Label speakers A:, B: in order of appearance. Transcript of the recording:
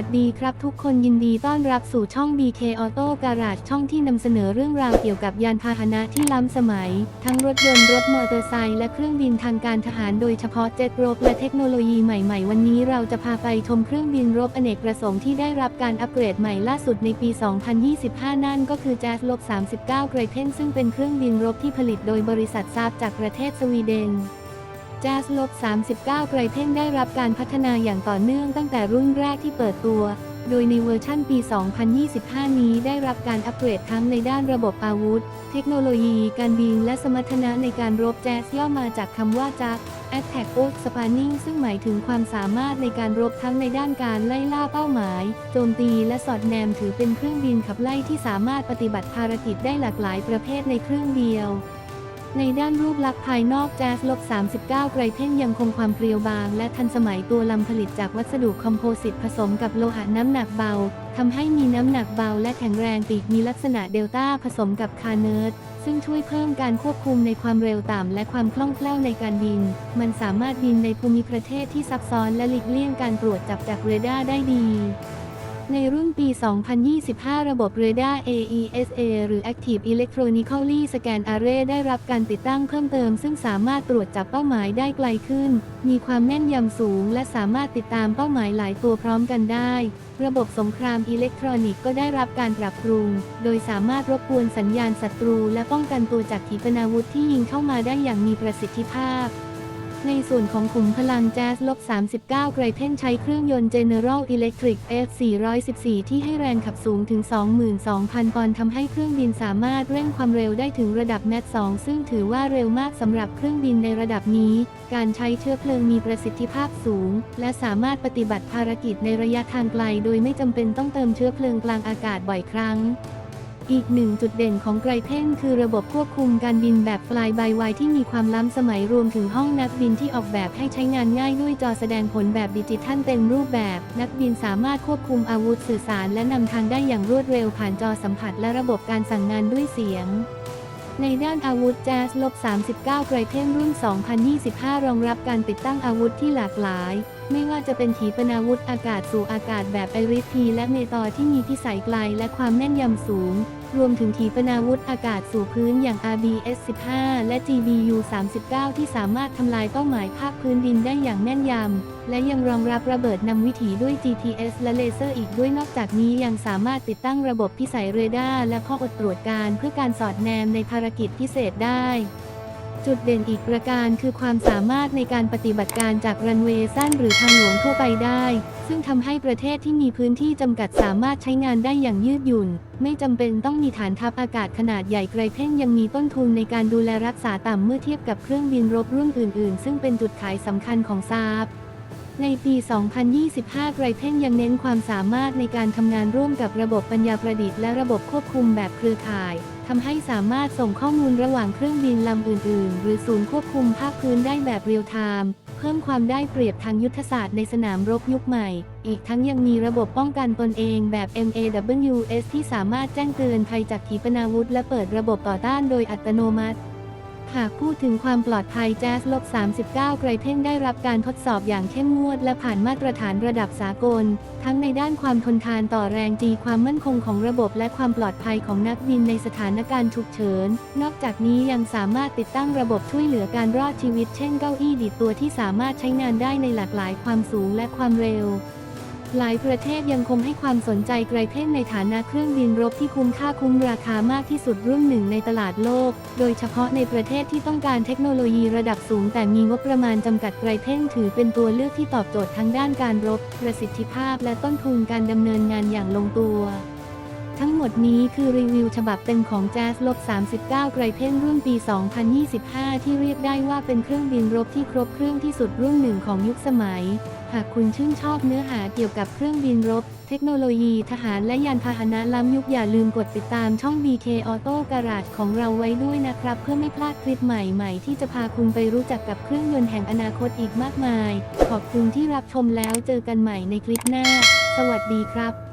A: วัสดีครับทุกคนยินดีต้อนรับสู่ช่อง BK Auto Garage ช่องที่นำเสนอเรื่องราวเกี่ยวกับยานพาหนะที่ล้ำสมัย ทั้งรถยนต์รถมอเตอร์ไซค์และเครื่องบินทางการทหารโดยเฉพาะเจ็ตรบและเทคโนโลยีใหม่ๆ วันนี้เราจะพาไปชมเครื่องบินรบอเนกประสงค์ที่ได้รับการอัปเกรดใหม่ล่าสุดในปี 2025 นั่นก็คือ Jazz ลบ39 Gripen ซึ่งเป็นเครื่องบินรบที่ผลิตโดยบริษัทซาบจากประเทศสวีเดน j a z ลบ39ไกรเพ่นได้รับการพัฒนาอย่างต่อเนื่องตั้งแต่รุ่นแรกที่เปิดตัว โดยในเวอร์ชั่นปี 2025 นี้ได้รับการอัปเกรดทั้งในด้านระบบอาวุธ เทคโนโลยี การบินและสมรรถนะในการรบแจ๊สย่อมาจากคำว่าจัก Attack o Spanning ซึ่งหมายถึงความสามารถในการรบทั้งในด้านการไล่ล่าเป้าหมาย โจมตีและสอดแนมถือเป็นเครื่องบินขับไล่ที่สามารถปฏิบัติภารกิจได้หลากหลายประเภทในเครื่องเดียว ในด้านรูปลักษณ์ภายนอกแจ๊สลบ39 ไกรเพ่นยังคงความเพรียวบาง และทันสมัยตัวลำผลิตจากวัสดุคอมโพสิตผสมกับโลหะน้ำหนักเบา ทำให้มีน้ำหนักเบาและแข็งแรงปีกมีลักษณะเดลต้าผสมกับคาร์เนิร์ดซึ่งช่วยเพิ่มการควบคุมในความเร็วต่ำและความคล่องแคล่วในการบิน มันสามารถบินในภูมิประเทศที่ซับซ้อนและหลีกเลี่ยงการตรวจจับจากเรดาร์ได้ดี ในรุ่นปี 2025 ระบบเรดาร์ AESA หรือ Active Electronically Scan Array ได้รับการติดตั้งเพิ่มเติม ซึ่งสามารถตรวจจับเป้าหมายได้ไกลขึ้น มีความแม่นยำสูง และสามารถติดตามเป้าหมายหลายตัวพร้อมกันได้ ระบบสงครามอิเล็กทรอนิกส์ก็ได้รับการปรับปรุง โดยสามารถรบกวนสัญญาณศัตรู และป้องกันตัวจากขีปนาวุธที่ยิงเข้ามาได้อย่างมีประสิทธิภาพ ในส่วนของขุมพลังแจ๊สลบ39 ไกรเพ่นใช้เครื่องยนต์ General Electric F414 ที่ให้แรงขับสูงถึง 22,000 ปอนด์ทำให้เครื่องบินสามารถเร่งความเร็วได้ถึงระดับแมท2ซึ่งถือว่าเร็วมากสำหรับเครื่องบินในระดับนี้ การใช้เชื้อเพลิงมีประสิทธิภาพสูง และสามารถปฏิบัติภารกิจในระยะทางไกล โดยไม่จำเป็นต้องเติมเชื้อเพลิงกลางอากาศบ่อยครั้ง อีกหนึ่งจุดเด่นของไกรเพ่นคือระบบควบคุมการบินแบบ Fly by Wire ที่มีความล้ำสมัยรวมถึงห้องนักบินที่ออกแบบให้ใช้งานง่ายด้วยจอแสดงผลแบบดิจิทัลเต็มรูปแบบ นักบินสามารถควบคุมอาวุธสื่อสารและนำทางได้อย่างรวดเร็วผ่านจอสัมผัสและระบบการสั่งงานด้วยเสียงในด้านอาวุธแจ๊สลบ39ไกรเพ่นรุ่น 2025 รองรับการติดตั้งอาวุธที่หลากหลาย ไม่ว่าจะเป็นขีปนาวุธอากาศสู่อากาศแบบไอริสพีและเมตอที่มีพิสัยไกลและความแม่นยำสูง รวมถึงขีปนาวุธอากาศสู่พื้นอย่าง RBS 15 และ GBU 39 ที่สามารถทำลายเป้าหมายภาคพื้นดินได้อย่างแม่นยำ และยังรองรับระเบิดนำวิถีด้วย GPS และเลเซอร์อีกด้วยนอกจากนี้ยังสามารถติดตั้งระบบพิสัยเรดาร์และข้ออดตรวจการเพื่อการสอดแนมในภารกิจพิเศษได้ จุดเด่นอีกประการคือความสามารถในการปฏิบัติการจากรันเวย์สั้นหรือทางหลวงทั่วไปได้ ซึ่งทำให้ประเทศที่มีพื้นที่จำกัดสามารถใช้งานได้อย่างยืดหยุ่น ไม่จำเป็นต้องมีฐานทัพอากาศขนาดใหญ่ไกลเพ่งยังมีต้นทุนในการดูแลรักษาต่ำเมื่อเทียบกับเครื่องบินรบรุ่นอื่น ๆ ซึ่งเป็นจุดขายสำคัญของซาบ ในปี 2025 ไกรเพ่นยังเน้นความสามารถในการทำงานร่วมกับระบบปัญญาประดิษฐ์และระบบควบคุมแบบเครือข่าย ทำให้สามารถส่งข้อมูลระหว่างเครื่องบินลำอื่น ๆ หรือศูนย์ควบคุมภาคพื้นได้แบบเรียลไทม์เพิ่มความได้เปรียบทางยุทธศาสตร์ในสนามรบยุคใหม่ อีกทั้งยังมีระบบป้องกันตนเองแบบ MAWS ที่สามารถแจ้งเตือนภัยจากขีปนาวุธ และเปิดระบบต่อต้านโดยอัตโนมัติ หากพูดถึงความปลอดภัยแจ๊สลบ39 ไกรเพ่นได้รับการทดสอบอย่างเข้มงวด และผ่านมาตรฐานระดับสากล ทั้งในด้านความทนทานต่อแรงจีความมั่นคงของระบบและความปลอดภัยของนักบินในสถานการณ์ฉุกเฉิน นอกจากนี้ยังสามารถติดตั้งระบบช่วยเหลือการรอดชีวิต เช่นเก้าอี้ดิดตัวที่สามารถใช้งานได้ในหลากหลายความสูงและความเร็ว หลายประเทศยังคงให้ความสนใจไกรเพ่นในฐานะเครื่องบินรบที่คุ้มค่าคุ้มราคามากที่สุดรุ่นหนึ่งในตลาดโลก โดยเฉพาะในประเทศที่ต้องการเทคโนโลยีระดับสูง แต่มีงบประมาณจำกัดไกรเพ่นถือเป็นตัวเลือกที่ตอบโจทย์ทั้งด้านการรบ ประสิทธิภาพและต้นทุนการดำเนินงานอย่างลงตัว ทั้งหมดนี้คือรีวิวฉบับเต็มของ j a z ลบ39ไกรเพ่นรุ่นปี 2025 ที่เรียกได้ว่าเป็นเครื่องบินรบที่ครบเครื่องที่สุดรุ่นหนึ่งของยุคสมัย หากคุณชื่นชอบเนื้อหาเกี่ยวกับเครื่องบินรบ เทคโนโลยีทหารและยานพาหนะล้ำยุคอย่าลืมกดติดตามช่อง BK Auto Garage ของเราไว้ด้วยนะครับ เพื่อไม่พลาดคลิปใหม่ๆ ที่จะพาคุณไปรู้จักกับเครื่องยนต์แห่งอนาคตอีกมากมาย ขอบคุณที่รับชมแล้วเจอกันใหม่ในคลิปหน้า สวัสดีครับ